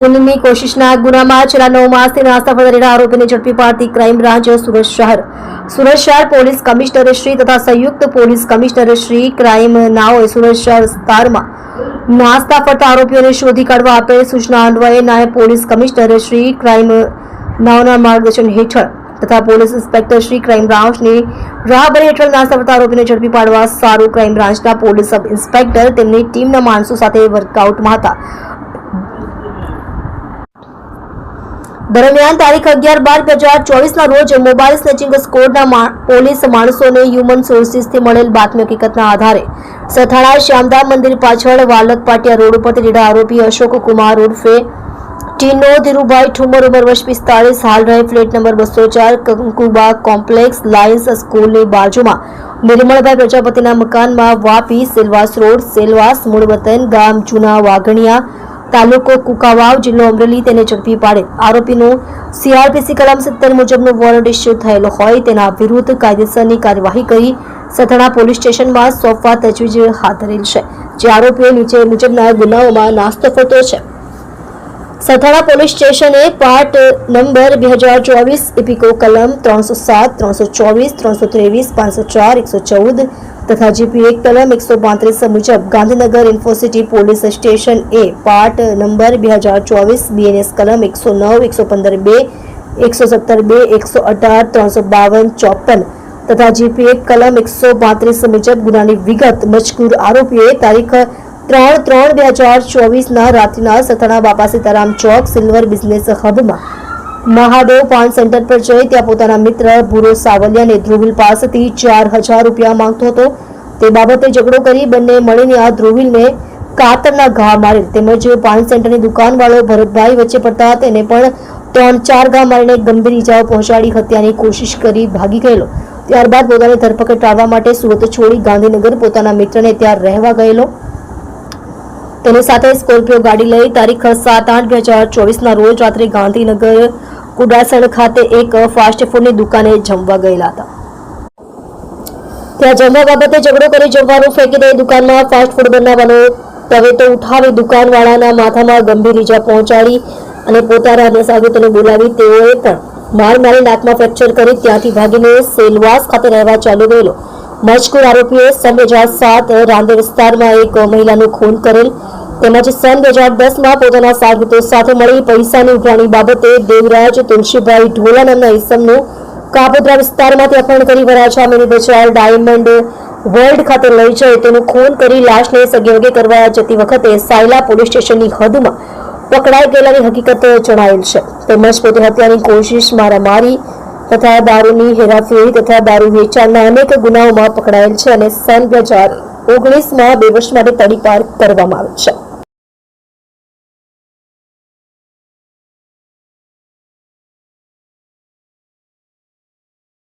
ખૂનની કોશિશના ગુનામાં છેલ્લા નવ માસથી નાસ્તા રહેલા આરોપીને ઝડપી પાડતી ક્રાઇમ બ્રાન્ચ સુરત શહેર. સુરત શહેર પોલીસ કમિશનર શ્રી તથા સંયુક્ત પોલીસ કમિશનર શ્રી ક્રાઇમ નાઓએ સુરત શહેર વિસ્તારમાં નાસ્તા ફરતા આરોપીઓને શોધી કાઢવા આપેલ સૂચના અન્વયે નાયબ પોલીસ કમિશનર શ્રી ક્રાઇમ નાઓના માર્ગદર્શન હેઠળ તથા પોલીસ ઇન્સ્પેક્ટર શ્રી ક્રાઇમ બ્રાન્ચની રાહબરી હેઠળ નાસ્તા ફરતા આરોપીને ઝડપી પાડવા સારું ક્રાઇમ બ્રાન્ચના પોલીસ સબ ઇન્સ્પેક્ટર તેમની ટીમના માણસો સાથે વર્કઆઉટમાં હતા. દરમિયાન તારીખ અગિયાર બાર બે હજાર ચોવીસના રોજ મોબાઈલ સ્નેચિંગ સ્કોડના પોલીસ માણસોને હ્યુમન સોર્સિસથી મળેલ બાતમી હકીકતના આધારે સથાણા શ્યામધામ મંદિર પાછળ વાલક પાટિયા રોડ ઉપરથી લીધા આરોપી અશોક કુમાર ઉર્ફે ટીનો ધીરુભાઈ ઠુમર ઉંમર વર્ષ પિસ્તાળીસ, હાલ રહે ફ્લેટ નંબર બસો ચાર કંકુબા કોમ્પ્લેક્સ લાયન્સ સ્કૂલની બાજુમાં. નિર્મળભાઈ પ્રજાપતિના મકાનમાં વાપી સેલવાસ રોડ, સેલવાસ મૂળ વતન ગામ, જૂના વાઘણિયા તાલુકો કુકાવાવ જિલ્લો અમરેલી તેને ઝડપી પાડે. આરોપીનું સીઆરપીસી કલમ સિત્તેર મુજબનો વોરંટ ઇસ્યુ થયેલો હોય તેના વિરુદ્ધ કાયદેસરની કાર્યવાહી કરી સથાણા પોલીસ સ્ટેશનમાં સોંપવા તજવીજ હાથ ધરેલ છે. જે આરોપીઓ નીચે મુજબના ગુનાઓમાં નાસ્તો ફરતો છે. સથાણા પોલીસ સ્ટેશને પાર્ટ નંબર બે હજાર ચોવીસ, ઇપિકો કલમ ત્રણસો સાત, ત્રણસો ચોવીસ, ત્રણસો ત્રેવીસ, પાંચસો ચાર, એકસો ચૌદ તથા જીપી એક કલમ એકસો પાંત્રીસ મુજબ Gandhinagar Infocity police station A part number બે હજાર ચોવીસ બીએનએસ કલમ એકસો નવ, એકસો પંદર બે, એકસો સત્તર બે, એકસો અઢાર, ત્રણસો બાવન, ચોપન તથા જીપી એક કલમ એકસો પાંત્રીસ મુજબ ગુનાની વિગત મજકૂર આરોપીએ તારીખ ત્રણ ત્રણ બે હજાર ચોવીસના રાત્રિના સથાણા બાપા સીતારામ ચોક સિલ્વર બિઝનેસ હબમાં મહાદેવ પાન સેન્ટર પર જઈ ત્યાં પોતાના મિત્ર ભૂરો સાવલિયાને ધ્રુવિલ પાસેથી ચાર હજાર રૂપિયા માંગતો હતો. તે બાબતે ઝઘડો કરી બંને મળીને આ ધ્રુવિલને કાતરના ઘા મારે તેમજ પાન સેન્ટરની દુકાનવાળો ભરતભાઈ વચ્ચે પડતા તેને પણ ત્રણ ચાર ઘા મારીને ગંભીર ઇજાઓ પહોંચાડી હત્યાની કોશિશ કરી ભાગી ગયેલો. ત્યારબાદ પોતાની ધરપકડ ટાળવા માટે સુરત છોડી ગાંધીનગર પોતાના મિત્રને ત્યાં રહેવા ગયેલો. તેની સાથે સ્કોર્પિયો ગાડી લઈ તારીખ સાત આઠ બે હજાર ચોવીસના રોજ રાત્રે ગાંધીનગર કુડાસણ ખાતે એક ફાસ્ટ ફૂડની દુકાને જમવા ગયેલા હતા. ત્યાં જમવા બાબતે ઝઘડો કરી જમવાનું ફેંકી દઈ દુકાનમાં ફાસ્ટ ફૂડ બનાવવાનો તવેતો ઉઠાવી દુકાનવાળાના માથામાં ગંભીર ઈજા પહોંચાડી અને પોતાના અન્ય સાગરીતોને બોલાવી તેઓએ પણ માર મારી નાકમાં ફ્રેક્ચર કરી ત્યાંથી ભાગીને સેલવાસ ખાતે રહેવા ચાલુ ગયેલો મજકૂર આરોપીએ સમય સાત રાંદેર વિસ્તારમાં એક મહિલાનું ખૂન કરેલ તેમજ સન બે હજાર દસમાં પોતાના સાગરીતો સાથે મળી પૈસાની ઉઘરાણી બાબતે દેવરાજ, તુલસીભાઈ ઢોલા નામના ઇસમનું કાપોદ્રા વિસ્તારમાંથી અપહરણ કરી Varachha mini Bazar diamond world ખાતે લઈ જઈ તેનું ખૂન કરી લાશને સગેવગે કરવા જતી વખતે સાયલા પોલીસ સ્ટેશનની હદમાં પકડાઈ ગયેલાની હકીકત જણાવેલ છે. તેમજ પોતે હત્યાની કોશિશ મારામારી તથા દારૂની હેરાફેરી તથા દારૂ વેચાણના અનેક ગુનાઓમાં પકડાયેલ છે અને સન બે હજાર ઓગણીસમાં બે વર્ષ માટે તડીપાર કરવામાં આવેલ છે.